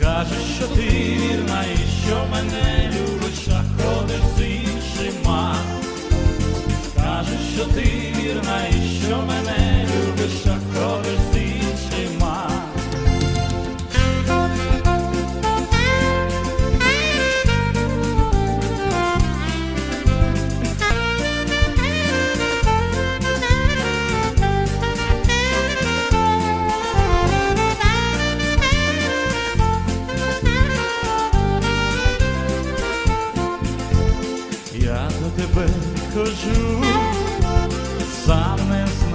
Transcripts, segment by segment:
скажеш, що ти вірна і що мене. тебе хожу, саме. не.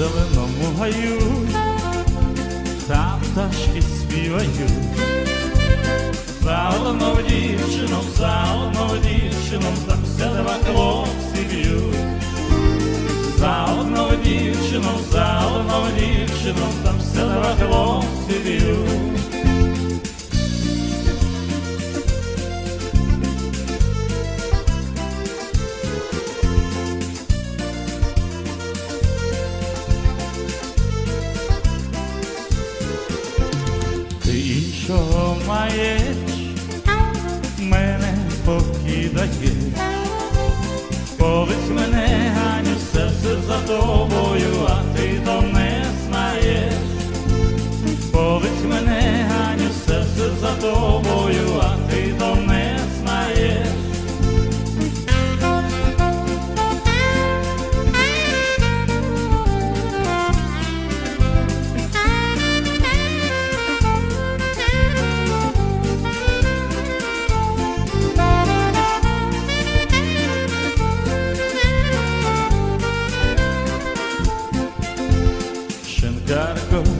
зеленому гаю, там пташки співають, правда в дівчину в чого маєш, мене покидає, повець мене, ганю, серце за тобою. gotta go.